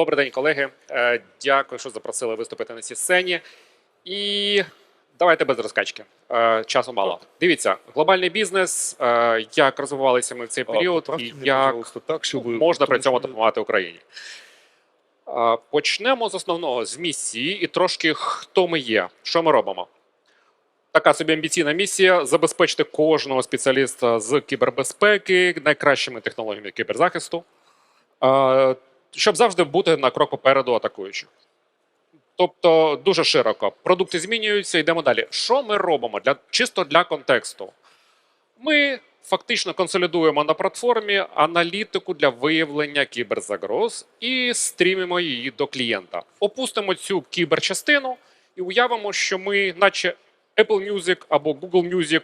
Добрий день, колеги. Е, Дякую, що запросили виступити на цій сцені. І давайте без розкачки. Е, Часу мало. Дивіться, глобальний бізнес, е, як розвивалися ми в цей період, і як так, щоб можна при цьому допомагати Україні. Почнемо з основного з місії і трошки хто ми є, що ми робимо. Така собі амбіційна місія забезпечити кожного спеціаліста з кібербезпеки найкращими технологіями кіберзахисту, щоб завжди бути на крок попереду атакуючих. Тобто дуже широко. Продукти змінюються, йдемо далі. Що ми робимо для, чисто для контексту? Ми фактично консолідуємо на платформі аналітику для виявлення кіберзагроз і стрімимо її до клієнта. Опустимо цю кіберчастину і уявимо, що ми, наче Apple Music або Google Music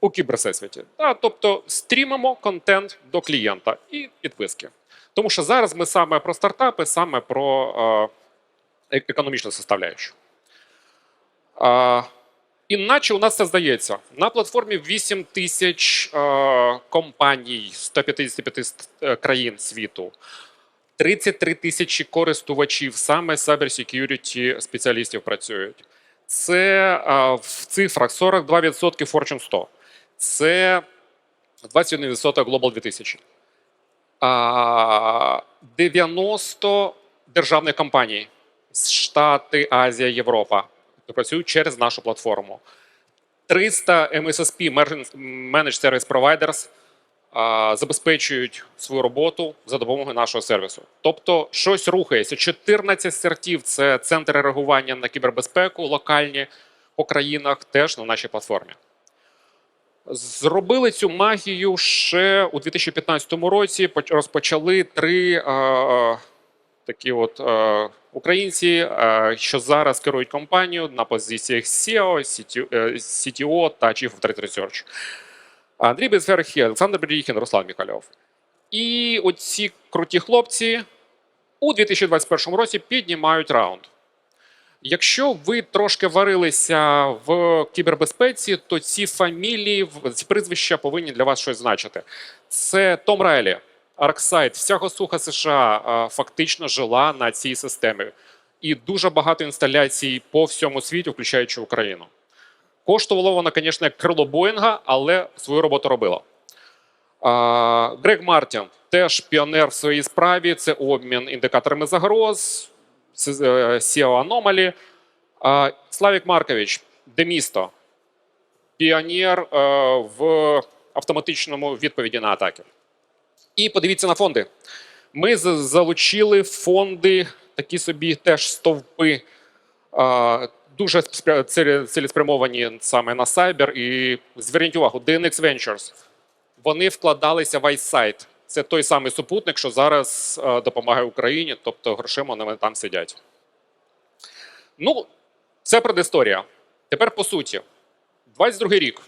у кіберсесвіті. Тобто стрімимо контент до клієнта і підписки. Тому що зараз ми саме про стартапи, саме про е, е- економічну составляючу. А, Іначе у нас це здається. На платформі 8 тисяч е, компаній 155 е, країн світу, 33 тисячі користувачів, саме cybersecurity спеціалістів працюють. Це е, в цифрах 42% Fortune 100. Це 21% Global 2000. А, 90 державних компаній Штати, Азія, Європа працюють через нашу платформу. 300 MSSP Managed Service Providers забезпечують свою роботу за допомогою нашого сервісу. Тобто щось рухається. 14 сертів це центри реагування на кібербезпеку локальні по країнах теж на нашій платформі. Зробили цю магію ще у 2015 році. поч- Розпочали три е, такі от е, українці, е, що зараз керують компанією на позиціях SEO, CTO, е, та Chief of Research. Андрій Безферхі, Олександр Беріхін, Руслан Міхальов. І оці круті хлопці у 2021 році піднімають раунд. Якщо ви трошки варилися в кібербезпеці, то ці фамілії, ці прізвища повинні для вас щось значити. Це Том Райлі, Арксайд, вся госуха США фактично жила на цій системі. І дуже багато інсталяцій по всьому світу, включаючи Україну. Коштувало воно, звісно, як крило Боїнга, але свою роботу робило. А, Грег Мартін теж піонер в своїй справі. Це обмін індикаторами загроз, SEO Anomaly. Славік Маркович, де місто? Піонер е, в автоматичному відповіді на атаки. І подивіться на фонди. Ми залучили фонди, такі собі теж стовпи, дуже цілеспрямовані саме на сайбер. І зверніть увагу, DNX Ventures. Вони вкладалися в iSight. Це той самий супутник, що зараз е, допомагає Україні, тобто грошима вони там сидять. Ну, це предісторія. Тепер по суті. 22 рік.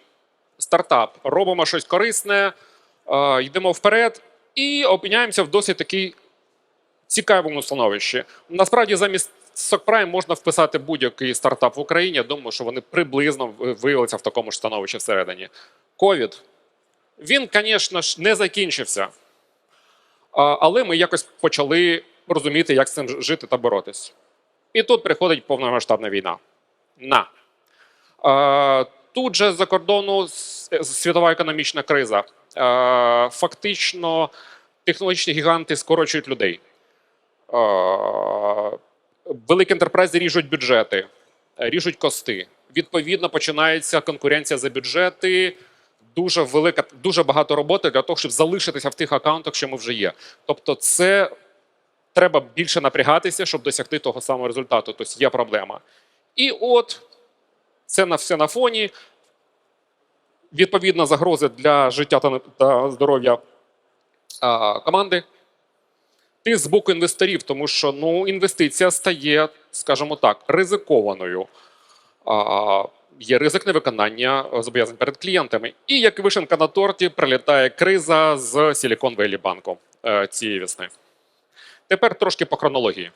Стартап. Робимо щось корисне, е, йдемо вперед і опиняємося в досить такій цікавому становищі. Насправді, замість SockPrime можна вписати будь-який стартап в Україні. Я думаю, що вони приблизно виявилися в такому ж становищі всередині. Ковід. Він, звісно ж, не закінчився. Але ми якось почали розуміти, як з цим жити та боротись. І тут приходить повномасштабна війна. На. Тут же за кордону світова економічна криза. Фактично, технологічні гіганти скорочують людей. Великі ентерпрайзи ріжуть бюджети, ріжуть кости. Відповідно, починається конкуренція за бюджети. Дуже велика, дуже багато роботи для того, щоб залишитися в тих аккаунтах, що ми вже є. Тобто, це треба більше напрягатися, щоб досягти того самого результату. Тобто є проблема. І от це на все на фоні. Відповідно, загрози для життя та, здоров'я команди. Ти з боку інвесторів, тому що ну, інвестиція стає, скажімо так, ризикованою. А, є ризик невиконання е, зобов'язань перед клієнтами. І як вишенка на торті прилітає криза з Silicon Valley банку е, цієї весни. Тепер трошки по хронології.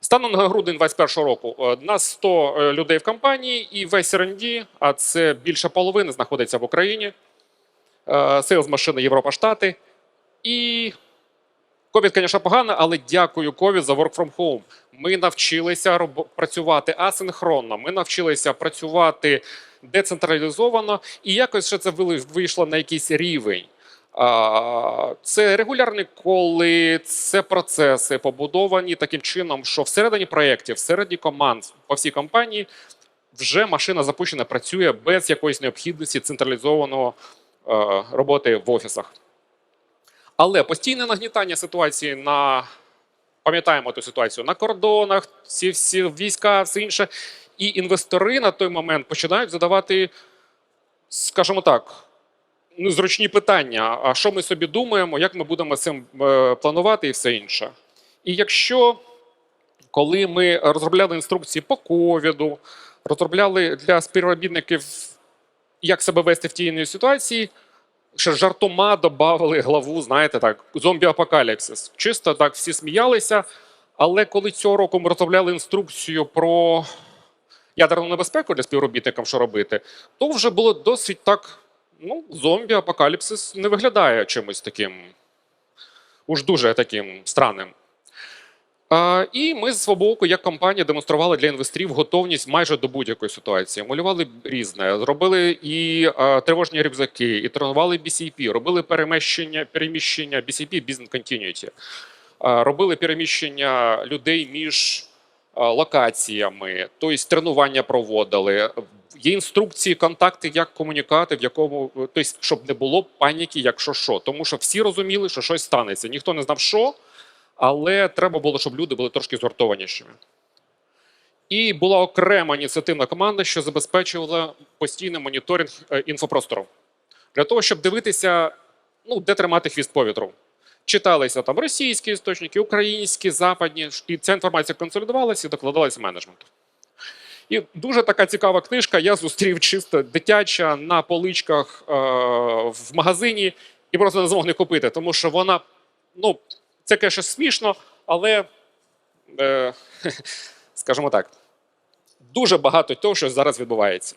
Станом на грудень 2021 року е, нас 100 е, людей в компанії, і весь R&D, а це більше половини, знаходиться в Україні. Сейлз машини Європа Штати. І Ковід, звісно, погано, але дякую ковід за work from home. Ми навчилися працювати асинхронно, ми навчилися працювати децентралізовано, і якось ще це вийшло на якийсь рівень. Це регулярні коли, це процеси побудовані таким чином, що всередині проєктів, всередині команд по всій компанії вже машина запущена, працює без якоїсь необхідності централізованого е, роботи в офісах. Але постійне нагнітання ситуації на пам'ятаємо ту ситуацію на кордонах, всі всі війська, все інше. І інвестори на той момент починають задавати, скажімо так, незручні питання: а що ми собі думаємо, як ми будемо цим е, планувати і все інше. І якщо коли ми розробляли інструкції по ковіду, розробляли для співробітників, як себе вести в тій ситуації, ще жартома додавали главу, знаєте, так, зомбі-апокаліпсис. Чисто так всі сміялися. Але коли цього року ми розробляли інструкцію про ядерну небезпеку для співробітників, що робити, то вже було досить так. Ну, зомбі-апокаліпсис не виглядає чимось таким уж дуже таким странним. І ми з свого боку, як компанія, демонстрували для інвесторів готовність майже до будь-якої ситуації. Малювали різне, зробили і тривожні рюкзаки, і тренували BCP, робили переміщення, переміщення BCP Business Continuity, робили переміщення людей між локаціями, тобто тренування проводили. Є інструкції, контакти, як комунікати, в якому тобто, щоб не було паніки, якщо що. Тому що всі розуміли, що щось станеться. Ніхто не знав, що, але треба було, щоб люди були трошки згуртованішими. І була окрема ініціативна команда, що забезпечувала постійний моніторинг е, інфопростору для того, щоб дивитися, ну, де тримати хвіст повітру. Читалися там російські істочники, українські, западні, і ця інформація консолідувалася і докладалася менеджменту. І дуже така цікава книжка. Я зустрів чисто дитяча на поличках е, в магазині і просто не змог не купити, тому що вона, ну, це, звісно, смішно, але, е, скажімо так, дуже багато того, що зараз відбувається.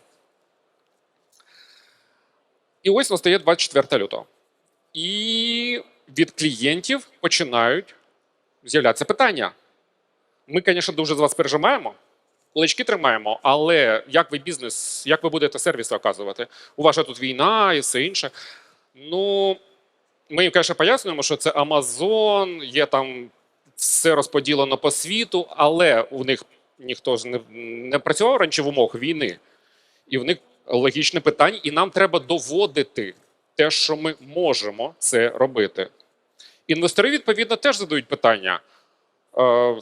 І ось настає 24 лютого. І від клієнтів починають з'являтися питання. Ми, звісно, дуже з вас пережимаємо, кулачки тримаємо, але як ви бізнес, як ви будете сервіси оказувати? У вас же тут війна і все інше. Ну, ми їм, звісно, пояснюємо, що це Amazon, є там все розподілено по світу, але у них ніхто ж не, не працював раніше в умовах війни. І в них логічне питання, і нам треба доводити те, що ми можемо це робити. Інвестори, відповідно, теж задають питання. Е, е,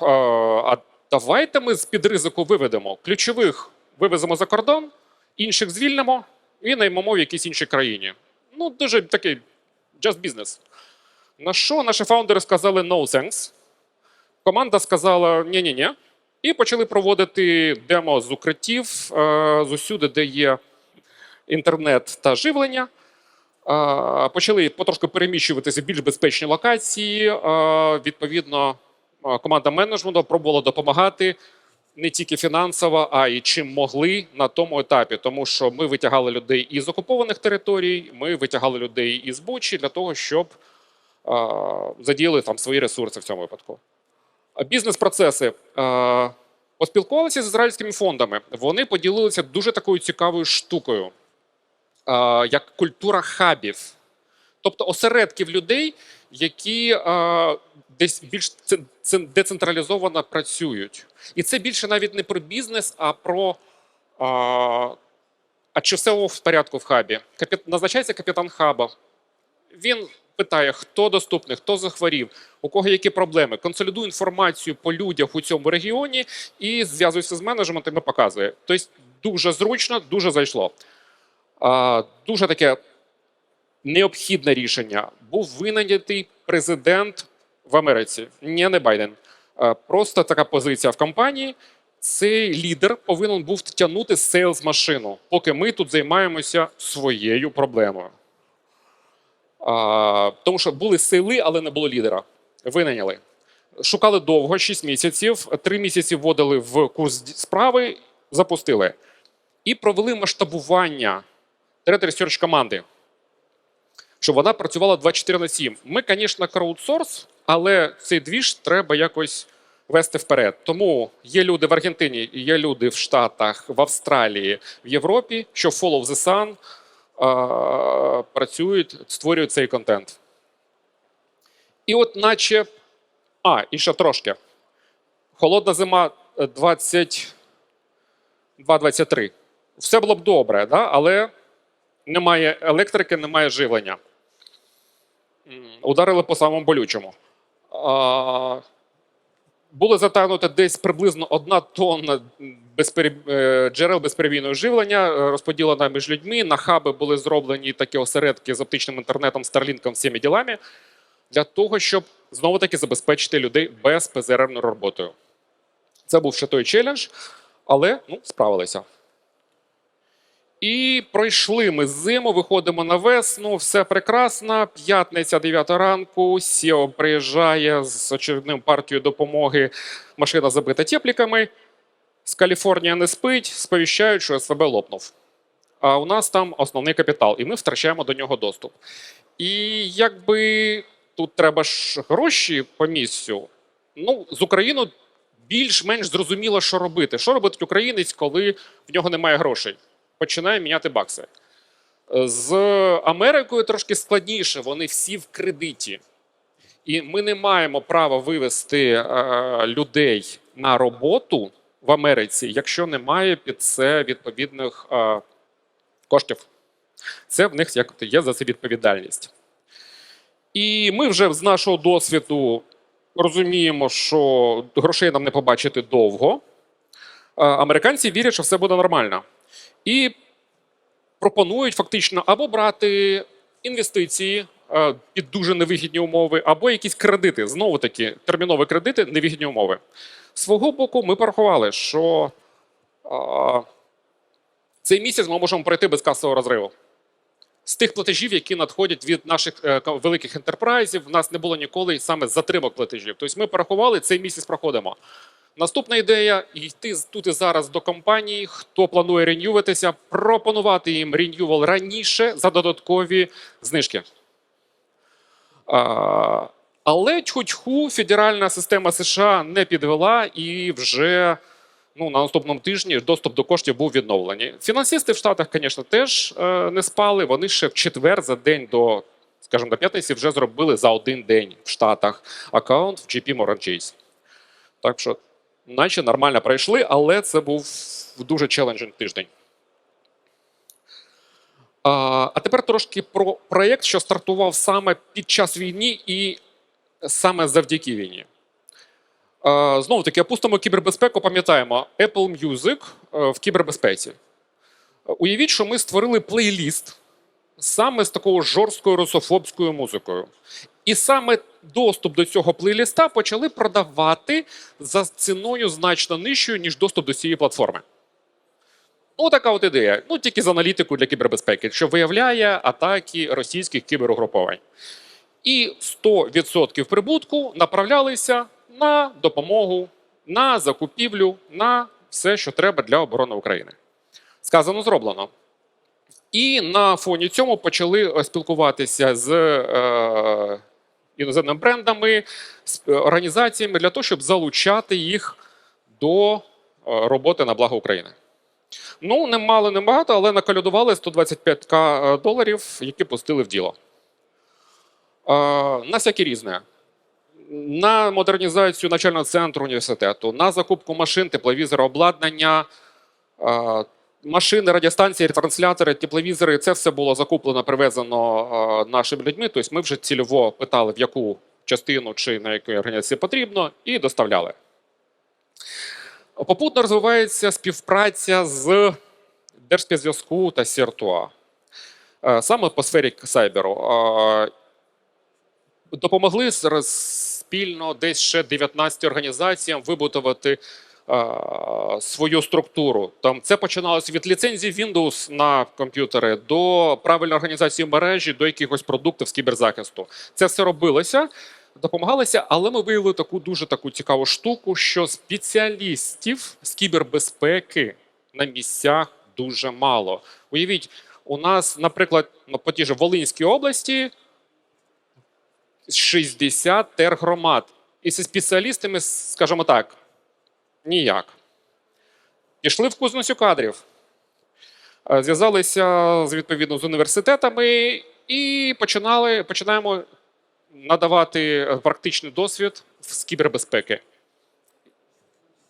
а давайте ми з-під ризику виведемо. Ключових вивеземо за кордон, інших звільнимо і наймемо в якійсь іншій країні. Ну, дуже такий just business. На що наші фаундери сказали no thanks. Команда сказала ні-ні-ні. І почали проводити демо з укриттів е, з усюди, де є інтернет та живлення. Е, Почали потрошки переміщуватися в більш безпечні локації. Е, Відповідно, команда менеджменту пробувала допомагати не тільки фінансово, а й чим могли на тому етапі. Тому що ми витягали людей із окупованих територій, ми витягали людей із Бучі для того, щоб е, задіяли там свої ресурси в цьому випадку. Бізнес-процеси поспілкувалися з ізраїльськими фондами. Вони поділилися дуже такою цікавою штукою, е, як культура хабів, тобто осередків людей, які е, десь більш це- це децентралізовано працюють. І це більше навіть не про бізнес, а про е, а чи все в порядку в хабі. Капі... Назначається капітан хаба. Він питає, хто доступний, хто захворів, у кого які проблеми. Консолідує інформацію по людях у цьому регіоні і зв'язується з менеджментом показує. Тобто дуже зручно, дуже зайшло. А, дуже таке необхідне рішення. Був винайнятий президент в Америці, не, не Байден. Просто така позиція в компанії. Цей лідер повинен був тягнути сейлз машину, поки ми тут займаємося своєю проблемою. А, тому що були сили, але не було лідера. Винайняли. Шукали довго, 6 місяців, 3 місяці вводили в курс справи, запустили. І провели масштабування Research команди. Щоб вона працювала 24 на 7. Ми, звісно, краудсорс, але цей двіж треба якось вести вперед. Тому є люди в Аргентині, є люди в Штатах, в Австралії, в Європі, що Follow the Sun а, працюють, створюють цей контент. І от, наче. А, і ще трошки. Холодна зима е, 22-23. Все було б добре, да? але немає електрики, немає живлення. Ударили по самому болючому. А, було затягнуто десь приблизно одна тонна е, джерел безперебійного живлення, е, розподілена між людьми. На хаби були зроблені такі осередки з оптичним інтернетом, Старлінком, всіми ділами, для того, щоб знову-таки забезпечити людей безперервною роботою. Це був ще той челендж, але ну, справилися. І пройшли ми зиму, виходимо на весну, все прекрасно. П'ятниця, 9 ранку. Сіо приїжджає з очередним партією допомоги. Машина забита тепліками. З Каліфорнія не спить, сповіщають, що СВБ лопнув. А у нас там основний капітал, і ми втрачаємо до нього доступ. І якби тут треба ж гроші по місцю. Ну, з Україною більш-менш зрозуміло, що робити. Що робить українець, коли в нього немає грошей? Починає міняти бакси. З Америкою трошки складніше, вони всі в кредиті. І ми не маємо права вивести е, людей на роботу в Америці, якщо немає під це відповідних е, коштів. Це в них як є за це відповідальність. І ми вже з нашого досвіду розуміємо, що грошей нам не побачити довго. Е, Американці вірять, що все буде нормально. І пропонують фактично або брати інвестиції е, під дуже невигідні умови, або якісь кредити. Знову таки, термінові кредити, невигідні умови. Свого боку, ми порахували, що цей місяць ми можемо пройти без касового розриву. З тих платежів, які надходять від наших е, великих ентерпрайзів, в нас не було ніколи саме затримок платежів. Тобто ми порахували, цей місяць проходимо. Наступна ідея йти тут і зараз до компаній, хто планує ренюватися, пропонувати їм ренювал раніше за додаткові знижки. Але тьху-тьху, федеральна система США не підвела і вже ну, на наступному тижні доступ до коштів був відновлений. Фінансисти в Штатах, звісно, теж е, не спали. Вони ще в четвер за день до, скажімо, до п'ятниці вже зробили за один день в Штатах аккаунт в JP Morgan Chase. Так що, наче нормально пройшли, але це був дуже челенджинг тиждень. А, тепер трошки про проєкт, що стартував саме під час війни і саме завдяки війні. Знову таки, опустимо кібербезпеку, пам'ятаємо Apple Music е, в кібербезпеці. Уявіть, що ми створили плейліст саме з такою жорсткою русофобською музикою. І саме доступ до цього плейліста почали продавати за ціною значно нижчою, ніж доступ до цієї платформи. Ну, така от ідея. Ну, тільки з аналітику для кібербезпеки, що виявляє атаки російських кіберугруповань. І 100% прибутку направлялися на допомогу, на закупівлю, на все, що треба для оборони України. Сказано, зроблено. І на фоні цьому почали е, спілкуватися з е, іноземними брендами, е, організаціями для того, щоб залучати їх до е, роботи на благо України. Ну, не мало, не багато, але накалюдували 125к доларів, які пустили в діло. Е, на всяке різне. На модернізацію навчального центру університету, на закупку машин, тепловізора, обладнання, е, машини, радіостанції, ретранслятори, тепловізори це все було закуплено, привезено е, нашими людьми. Тобто ми вже цільово питали, в яку частину чи на якій організації потрібно, і доставляли. Попутно розвивається співпраця з Держспецзв'язку та Сіртуа. Е, Саме по сфері сайберу. Е, Допомогли спільно десь ще 19 організаціям вибудувати свою структуру. Там це починалося від ліцензії Windows на комп'ютери до правильної організації мережі, до якихось продуктів з кіберзахисту. Це все робилося, допомагалося, але ми виявили таку дуже таку цікаву штуку, що спеціалістів з кібербезпеки на місцях дуже мало. Уявіть, у нас, наприклад, ну, по тій же Волинській області 60 тергромад. І зі спеціалістами, скажімо так, ніяк. Пішли в кузницю кадрів. Е, Зв'язалися з відповідно з університетами і починали, починаємо надавати е, практичний досвід з кібербезпеки.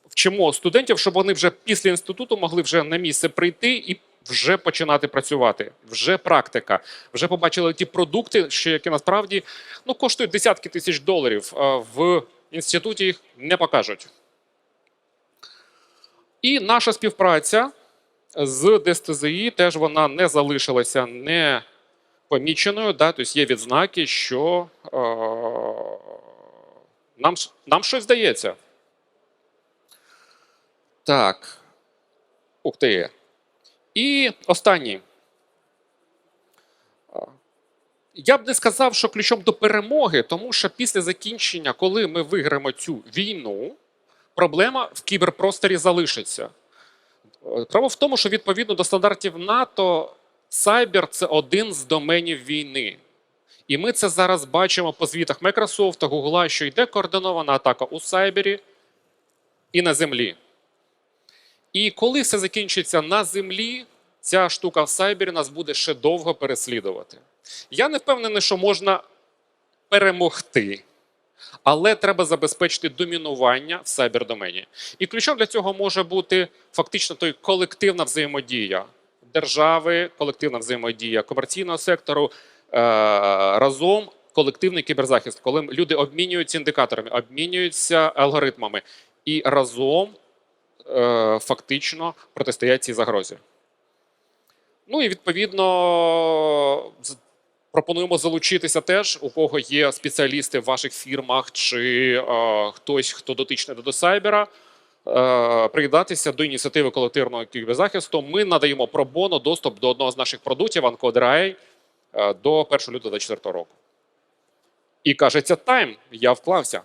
Вчимо студентів, щоб вони вже після інституту могли вже на місце прийти і вже починати працювати. Вже практика. Вже побачили ті продукти, що які насправді ну, коштують десятки тисяч доларів. В інституті їх не покажуть. І наша співпраця з ДСТЗІ теж вона не залишилася не поміченою. Да? Тобто є відзнаки, що е- нам, нам щось здається. Так. Ух ти. І останній. Я б не сказав, що ключом до перемоги, тому що після закінчення, коли ми виграємо цю війну, проблема в кіберпросторі залишиться. Е, Справа в тому, що відповідно до стандартів НАТО, сайбер це один з доменів війни. І ми це зараз бачимо по звітах Microsoft та Google, що йде координована атака у сайбері і на землі. І коли все закінчиться на землі, ця штука в сайбері нас буде ще довго переслідувати. Я не впевнений, що можна перемогти, але треба забезпечити домінування в сайбердомені. І ключом для цього може бути фактично той колективна взаємодія держави, колективна взаємодія комерційного сектору е, разом. Колективний кіберзахист, коли люди обмінюються індикаторами, обмінюються алгоритмами і разом е, фактично протистоять цій загрозі. Ну і відповідно пропонуємо залучитися теж, у кого є спеціалісти в ваших фірмах чи е, хтось, хто дотичний до сайбера. е, Приєднатися до ініціативи колективного кіберзахисту. Ми надаємо пробоно доступ до одного з наших продуктів е, до 1 лютого 2024 року. І кажеться, тайм, я вклався.